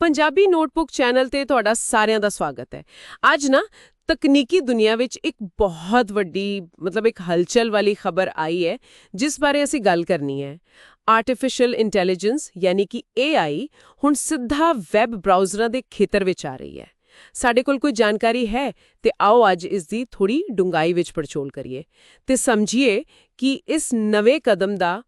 Punjabi notebook channel ਤੇ ਤੁਹਾਡਾ ਸਾਰਿਆਂ ਦਾ ਸਵਾਗਤ ਹੈ। ਅੱਜ ਨਾ ਤਕਨੀਕੀ ਦੁਨੀਆ ਵਿੱਚ ਇੱਕ ਬਹੁਤ ਵੱਡੀ, ਮਤਲਬ ਇੱਕ ਹਲਚਲ ਵਾਲੀ ਖਬਰ ਆਈ ਹੈ, ਜਿਸ ਬਾਰੇ ਅਸੀਂ ਗੱਲ ਕਰਨੀ ਹੈ। ਆਰਟੀਫੀਸ਼ੀਅਲ ਇੰਟੈਲੀਜੈਂਸ ਯਾਨੀ ਕਿ AI ਹੁਣ ਸਿੱਧਾ ਵੈਬ ਬ੍ਰਾਊਜ਼ਰਾਂ ਦੇ ਖੇਤਰ ਵਿੱਚ ਆ ਰਹੀ ਹੈ। ਸਾਡੇ ਕੋਲ ਕੋਈ ਜਾਣਕਾਰੀ ਹੈ? ਤੇ ਆਓ ਅੱਜ ਇਸ ਦੀ ਥੋੜੀ ਡੂੰਘਾਈ ਵਿੱਚ ਪੜਚੋਲ ਕਰੀਏ। ਤੇ ਸਮਝੀਏ ਕਿ ਇਸ ਨਵੇਂ ਕਦਮ ਦਾ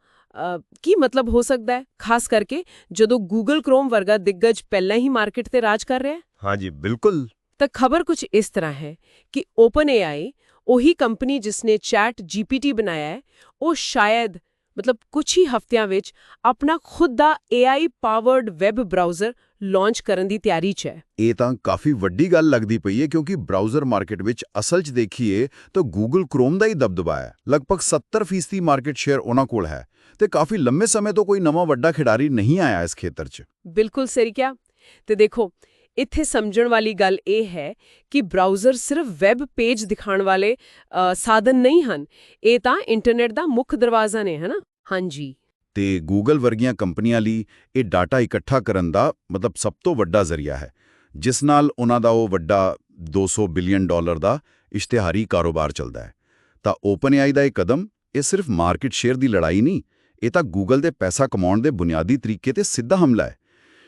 ਕੀ ਮਤਲਬ ਹੋ ਸਕਦਾ ਹੈ? ਖਾਸ ਕਰਕੇ ਜਦੋਂ Google Chrome ਵਰਗਾ ਦਿੱਗਜ ਪਹਿਲਾਂ ਹੀ ਮਾਰਕੀਟ ਤੇ ਰਾਜ ਕਰ ਰਿਹਾ ਹੈ? ਹਾਂਜੀ ਬਿਲਕੁਲ। ਤਾਂ ਖਬਰ ਕੁਝ ਇਸ ਤਰ੍ਹਾਂ ਹੈ ਕਿ OpenAI ਉਹੀ ਕੰਪਨੀ ਜਿਸਨੇ ਚੈਟ GPT ਬਣਾਇਆ ਹੈ ਉਹ ਸ਼ਾਇਦ ਮਤਲਬ ਕੁਝ ਹੀ ਹਫ਼ਤਿਆਂ ਵਿੱਚ ਆਪਣਾ ਖੁਦ ਦਾ AI powered web browser launch ਕਰਨ ਦੀ ਤਿਆਰੀ 'ਚ ਹੈ। ਇਹ ਤਾਂ ਕਾਫੀ ਵੱਡੀ ਗੱਲ ਲੱਗਦੀ ਪਈ ਹੈ ਕਿਉਂਕਿ ਬ੍ਰਾਊਜ਼ਰ ਮਾਰਕੀਟ ਵਿੱਚ ਅਸਲ 'ਚ ਦੇਖੀਏ ਤਾਂ Google Chrome ਦਾ ਹੀ ਦਬਦਬਾ ਹੈ। ਲਗਭਗ 70% ਦੀ ਮਾਰਕੀਟ ਸ਼ੇਅਰ ਉਹਨਾਂ ਕੋਲ ਹੈ ਤੇ ਕਾਫੀ ਲੰਮੇ ਸਮੇਂ ਤੋਂ ਕੋਈ ਨਵਾਂ ਵੱਡਾ ਖਿਡਾਰੀ ਨਹੀਂ ਆਇਆ ਇਸ ਖੇਤਰ 'ਚ। ਬਿਲਕੁਲ ਸਹੀ ਕਿਹਾ। ਤੇ ਦੇਖੋ ਇੱਥੇ ਸਮਝਣ ਵਾਲੀ ਗੱਲ ਇਹ ਹੈ ਕਿ ਬ੍ਰਾਊਜ਼ਰ ਸਿਰਫ ਵੈਬ ਪੇਜ ਦਿਖਾਉਣ ਵਾਲੇ ਸਾਧਨ ਨਹੀਂ ਹਨ। ਇਹ ਤਾਂ ਇੰਟਰਨੈਟ ਦਾ ਮੁੱਖ ਦਰਵਾਜ਼ਾ ਨੇ ਹਨਾ? ਹਾਂਜੀ। ਤੇ Google ਵਰਗੀਆਂ ਕੰਪਨੀਆਂ ਲਈ ਇਹ ਡਾਟਾ ਇਕੱਠਾ ਕਰਨ ਦਾ ਮਤਲਬ ਸਭ ਤੋਂ ਵੱਡਾ ਜ਼ਰੀਆ ਹੈ, ਜਿਸ ਨਾਲ ਉਹਨਾਂ ਦਾ ਉਹ ਵੱਡਾ 200 ਬਿਲੀਅਨ ਡਾਲਰ ਦਾ ਇਸ਼ਤਿਹਾਰੀ ਕਾਰੋਬਾਰ ਚੱਲਦਾ ਹੈ। ਤਾਂ OpenAI ਦਾ ਇਹ ਕਦਮ, ਇਹ ਸਿਰਫ ਮਾਰਕੀਟ ਸ਼ੇਅਰ ਦੀ ਲੜਾਈ ਨਹੀਂ, ਇਹ ਤਾਂ Google ਦੇ ਪੈਸਾ ਕਮਾਉਣ ਦੇ ਬੁਨਿਆਦੀ ਤਰੀਕੇ ਤੇ ਸਿੱਧਾ ਹਮਲਾ ਹੈ।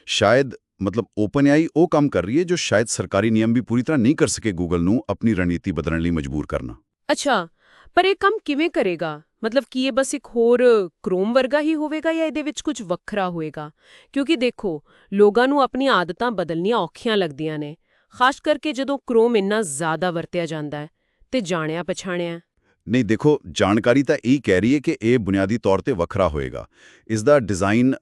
ਸ਼ਾਇਦ ਮਤਲਬ OpenAI ਉਹ ਕੰਮ ਕਰ ਰਹੀ ਹੈ ਜੋ ਸ਼ਾਇਦ ਸਰਕਾਰੀ ਨਿਯਮ ਵੀ ਪੂਰੀ ਤਰ੍ਹਾਂ ਨਹੀਂ ਕਰ ਸਕੇ Google ਨੂੰ ਆਪਣੀ ਰਣਨੀਤੀ ਬਦਲਣ ਲਈ ਮਜਬੂਰ ਕਰਨਾ। ਅੱਛਾ, ਪਰ ਇਹ ਕੰਮ ਕਿਵੇਂ ਕਰੇਗਾ? ਮਤਲਬ ਕੀ ਇਹ ਬਸ ਇੱਕ ਹੋਰ ਕ੍ਰੋਮ ਵਰਗਾ ਹੀ ਹੋਵੇਗਾ ਜਾਂ ਇਹਦੇ ਵਿੱਚ ਕੁਝ ਵੱਖਰਾ ਹੋਵੇਗਾ? ਕਿਉਂਕਿ ਦੇਖੋ, ਲੋਕਾਂ ਨੂੰ ਆਪਣੀਆਂ ਆਦਤਾਂ ਬਦਲਣੀਆਂ ਔਖੀਆਂ ਲੱਗਦੀਆਂ ਨੇ। ਖਾਸ ਕਰਕੇ ਜਦੋਂ ਕ੍ਰੋਮ ਇੰਨਾ ਜ਼ਿਆਦਾ ਵਰਤਿਆ ਜਾਂਦਾ ਹੈ ਤੇ ਜਾਣਿਆ ਪਛਾਣਿਆ ਨਹੀਂ, ਦੇਖੋ, ਜਾਣਕਾਰੀ ਤਾਂ ਇਹ ਕਹਿ ਰਹੀ ਹੈ ਕਿ ਇਹ ਬੁਨਿਆਦੀ ਤੌਰ ਤੇ ਵੱਖਰਾ ਹੋਏਗਾ ਇਸ ਦਾ ਡਿਜ਼ਾਈਨ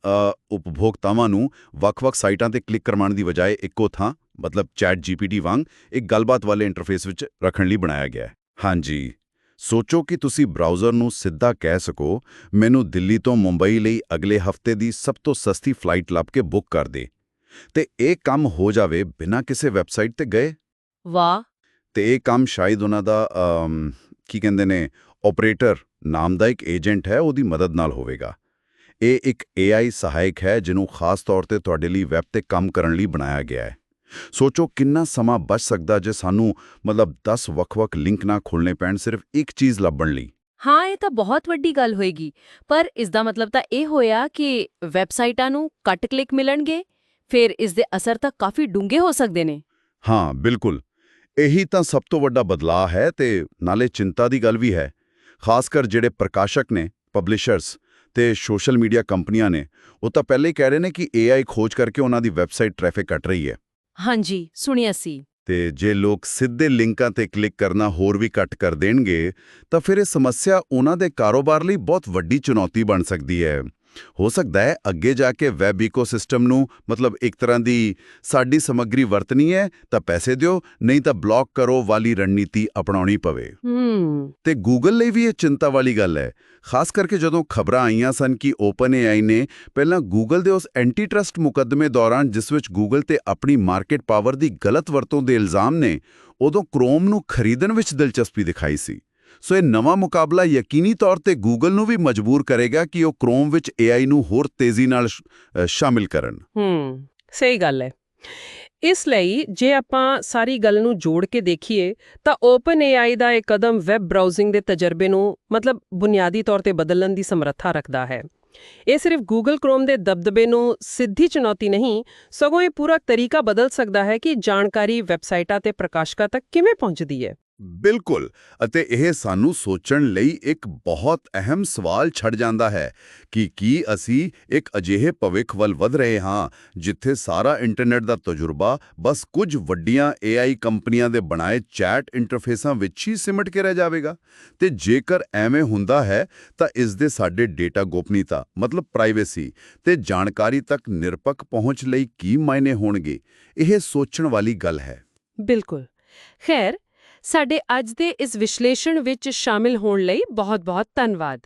ਉਪਭੋਗਤਾਵਾਂ ਨੂੰ ਵੱਖ-ਵੱਖ ਸਾਈਟਾਂ ਤੇ ਕਲਿੱਕ ਕਰਵਾਉਣ ਦੀ ਬਜਾਏ ਇੱਕੋ ਥਾਂ, ਮਤਲਬ ਚੈਟ ਜੀਪੀਟੀ ਵਾਂਗ, ਇੱਕ ਗੱਲਬਾਤ ਵਾਲੇ ਇੰਟਰਫੇਸ ਵਿੱਚ ਰੱਖਣ ਲਈ ਬਣਾਇਆ ਗਿਆ ਹੈ। ਹਾਂਜੀ। ਸੋਚੋ ਕਿ ਤੁਸੀਂ ਬ੍ਰਾਊਜ਼ਰ ਨੂੰ ਸਿੱਧਾ ਕਹਿ ਸਕੋ ਮੈਨੂੰ ਦਿੱਲੀ ਤੋਂ ਮੁੰਬਈ ਲਈ ਅਗਲੇ ਹਫ਼ਤੇ ਦੀ ਸਭ ਤੋਂ ਸਸਤੀ ਫਲਾਈਟ ਲੱਭ ਕੇ ਬੁੱਕ ਕਰ ਦੇ। ਤੇ ਇਹ ਕੰਮ ਹੋ ਜਾਵੇ ਬਿਨਾਂ ਕਿਸੇ ਵੈਬਸਾਈਟ ਤੇ ਗਏ? ਵਾਹ। ਤੇ ਇਹ ਕੰਮ ਸ਼ਾਇਦ ਉਹਨਾਂ ਦਾ ਕੀ ਕਹਿੰਦੇ ਨੇ ਆਪਰੇਟਰ ਨਾਮ ਦਾ ਇੱਕ ਏਜੰਟ ਹੈ ਉਹਦੀ ਮਦਦ ਨਾਲ ਹੋਵੇਗਾ। ਇਹ ਇੱਕ AI ਸਹਾਇਕ ਹੈ ਜਿਹਨੂੰ ਖਾਸ ਤੌਰ ਤੇ ਤੁਹਾਡੇ ਲਈ ਵੈਬ ਤੇ ਕੰਮ ਕਰਨ ਲਈ ਬਣਾਇਆ ਗਿਆ ਹੈ। ਸੋਚੋ ਕਿੰਨਾ ਸਮਾਂ ਬਚ ਸਕਦਾ ਜੇ ਸਾਨੂੰ ਮਤਲਬ 10 ਵੱਖ-ਵੱਖ ਲਿੰਕ ਨਾ ਖੋਲਣੇ ਪੈਣ ਸਿਰਫ ਇੱਕ ਚੀਜ਼ ਲੱਭਣ ਲਈ। ਹਾਂ ਇਹ ਤਾਂ ਬਹੁਤ ਵੱਡੀ ਗੱਲ ਹੋਏਗੀ। ਪਰ ਇਸ ਦਾ ਮਤਲਬ ਤਾਂ ਇਹ ਹੋਇਆ ਕਿ ਵੈਬਸਾਈਟਾਂ ਨੂੰ ਕੱਟ ਕਲਿੱਕ ਮਿਲਣਗੇ ਫਿਰ ਇਸ ਦੇ ਅਸਰ ਤਾਂ ਕਾਫੀ ਡੂੰਘੇ ਹੋ ਸਕਦੇ ਨੇ। ਹਾਂ ਬਿਲਕੁਲ। ਇਹੀ ਤਾਂ ਸਭ ਤੋਂ ਵੱਡਾ ਬਦਲਾਅ ਹੈ ਤੇ ਨਾਲੇ ਚਿੰਤਾ ਦੀ ਗੱਲ ਵੀ ਹੈ। ਖਾਸ ਕਰ ਜਿਹੜੇ ਪ੍ਰਕਾਸ਼ਕ ਨੇ ਪਬਲਿਸ਼ਰਸ ਤੇ ਸੋਸ਼ਲ ਮੀਡੀਆ ਕੰਪਨੀਆਂ ਨੇ ਉਹ ਤਾਂ ਪਹਿਲੇ ਹੀ ਕਹਿ ਰਹੇ ਨੇ ਕਿ AI ਖੋਜ ਕਰਕੇ ਉਹਨਾਂ ਦੀ ਵੈਬਸਾਈਟ ਟ੍ਰੈਫਿਕ ਕੱਟ ਰਹੀ ਹੈ। ਹਾਂਜੀ, ਸੁਣਿਆ ਸੀ। ਤੇ ਜੇ ਲੋਕ ਸਿੱਧੇ ਲਿੰਕਾਂ ਤੇ ਕਲਿੱਕ ਕਰਨਾ ਹੋਰ ਵੀ ਘੱਟ ਕਰ ਦੇਣਗੇ, ਤਾਂ ਫਿਰ ਇਹ ਸਮੱਸਿਆ ਉਹਨਾਂ ਦੇ ਕਾਰੋਬਾਰ ਲਈ ਬਹੁਤ ਵੱਡੀ ਚੁਣੌਤੀ ਬਣ ਸਕਦੀ ਹੈ। ਹੋ ਸਕਦਾ ਹੈ ਅੱਗੇ ਜਾ ਕੇ ਵੈਬ ਇਕੋਸਿਸਟਮ ਨੂੰ ਮਤਲਬ ਇੱਕ ਤਰ੍ਹਾਂ ਦੀ ਸਾਡੀ ਸਮੱਗਰੀ ਵਰਤਣੀ ਹੈ ਤਾਂ ਪੈਸੇ ਦਿਓ ਨਹੀਂ ਤਾਂ ਬਲੌਕ ਕਰੋ ਵਾਲੀ ਰਣਨੀਤੀ ਅਪਣਾਉਣੀ ਪਵੇ। ਹੂੰ। ਤੇ ਗੂਗਲ ਲਈ ਵੀ ਇਹ ਚਿੰਤਾ ਵਾਲੀ ਗੱਲ ਹੈ। ਖਾਸ ਕਰਕੇ ਜਦੋਂ ਖਬਰਾਂ ਆਈਆਂ ਸਨ ਕਿ OpenAI ਨੇ ਪਹਿਲਾਂ ਗੂਗਲ ਦੇ ਉਸ ਐਂਟੀ ਟਰਸਟ ਮੁਕੱਦਮੇ ਦੌਰਾਨ ਜਿਸ ਵਿੱਚ ਗੂਗਲ ਤੇ ਆਪਣੀ ਮਾਰਕੀਟ ਪਾਵਰ ਦੀ ਗਲਤ ਵਰਤੋਂ ਦੇ ਇਲਜ਼ਾਮ ਨੇ ਉਦੋਂ ਕ੍ਰੋਮ ਨੂੰ ਖਰੀਦਣ ਵਿੱਚ ਦਿਲਚਸਪੀ ਦਿਖਾਈ ਸੀ। ਸੋ ਇਹ ਨਵਾਂ ਮੁਕਾਬਲਾ ਯਕੀਨੀ ਤੌਰ ਤੇ ਗੂਗਲ ਨੂੰ ਵੀ ਮਜਬੂਰ ਕਰੇਗਾ ਕਿ ਉਹ ਕ੍ਰੋਮ ਵਿੱਚ AI ਨੂੰ ਹੋਰ ਤੇਜ਼ੀ ਨਾਲ ਸ਼ਾਮਿਲ ਕਰਨ। ਹੂੰ, ਸਹੀ ਗੱਲ ਹੈ। ਇਸ ਲਈ ਜੇ ਆਪਾਂ ਸਾਰੀ ਗੱਲ ਨੂੰ ਜੋੜ ਕੇ ਦੇਖੀਏ, ਤਾਂ ਓਪਨ OpenAI ਦਾ ਇਹ ਕਦਮ ਵੈਬ ਬਰਾਊਜ਼ਿੰਗ ਦੇ ਤਜਰਬੇ ਨੂੰ ਮਤਲਬ ਬੁਨਿਆਦੀ ਤੌਰ ਤੇ ਬਦਲਣ ਦੀ ਸਮਰੱਥਾ ਰੱਖਦਾ ਹੈ। ਇਹ ਸਿਰਫ Google Chrome ਦੇ ਦਬਦਬੇ ਨੂੰ ਸਿੱਧੀ ਚੁਣੌਤੀ ਨਹੀਂ, ਸਗੋਂ ਇਹ ਪੂਰਾ ਤਰੀਕਾ ਬਦਲ ਸਕਦਾ ਹੈ ਕਿ ਜਾਣਕਾਰੀ ਵੈਬਸਾਈਟਾਂ ਤੇ ਪ੍ਰਕਾਸ਼ਕਾਂ ਤੱਕ ਕਿਵੇਂ ਪਹੁੰਚਦੀ ਹੈ। ਬਿਲਕੁਲ। ਅਤੇ ਇਹ ਸਾਨੂੰ ਸੋਚਣ ਲਈ ਇੱਕ ਬਹੁਤ ਅਹਿਮ ਸਵਾਲ ਛੱਡ ਜਾਂਦਾ ਹੈ ਕਿ ਕੀ ਅਸੀਂ ਇੱਕ ਅਜਿਹੇ ਭਵਿੱਖ ਵੱਲ ਵਧ ਰਹੇ ਹਾਂ ਜਿੱਥੇ ਸਾਰਾ ਇੰਟਰਨੈਟ ਦਾ ਤਜਰਬਾ ਬਸ ਕੁਝ ਵੱਡੀਆਂ AI ਕੰਪਨੀਆਂ ਦੇ ਬਣਾਏ ਚੈਟ ਇੰਟਰਫੇਸਾਂ ਵਿੱਚ ਹੀ ਸਿਮਟ ਕੇ ਰਹਿ ਜਾਵੇਗਾ। ਤੇ ਜੇਕਰ ਐਵੇਂ ਹੁੰਦਾ ਹੈ ਤਾਂ ਇਸ ਦੇ ਸਾਡੇ ਡੇਟਾ ਗੋਪਨੀਯਤਾ ਮਤਲਬ ਪ੍ਰਾਈਵੇਸੀ ਤੇ ਜਾਣਕਾਰੀ ਤੱਕ ਨਿਰਪੱਖ ਪਹੁੰਚ ਲਈ ਕੀ ਮਾਇਨੇ ਹੋਣਗੇ? ਇਹ ਸੋਚਣ ਵਾਲੀ ਗੱਲ ਹੈ। ਬਿਲਕੁਲ। ਖੈਰ ਸਾਡੇ ਅੱਜ ਦੇ ਇਸ ਵਿਸ਼ਲੇਸ਼ਣ ਵਿੱਚ ਸ਼ਾਮਿਲ ਹੋਣ ਲਈ ਬਹੁਤ-ਬਹੁਤ ਧੰਨਵਾਦ।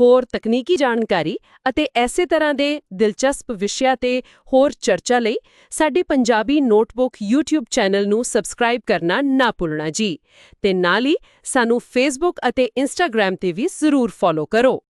ਹੋਰ ਤਕਨੀਕੀ ਜਾਣਕਾਰੀ ਅਤੇ ਐਸੇ ਤਰ੍ਹਾਂ ਦੇ ਦਿਲਚਸਪ ਵਿਸ਼ਿਆਂ ਤੇ ਹੋਰ ਚਰਚਾ ਲਈ ਸਾਡੇ ਪੰਜਾਬੀ ਨੋਟਬੁੱਕ YouTube ਚੈਨਲ ਨੂੰ ਸਬਸਕ੍ਰਾਈਬ ਕਰਨਾ ਨਾ ਭੁੱਲਣਾ ਜੀ। ਤੇ ਨਾਲ ਹੀ ਸਾਨੂੰ Facebook ਅਤੇ Instagram ਤੇ ਵੀ ਜ਼ਰੂਰ ਫੋਲੋ ਕਰੋ।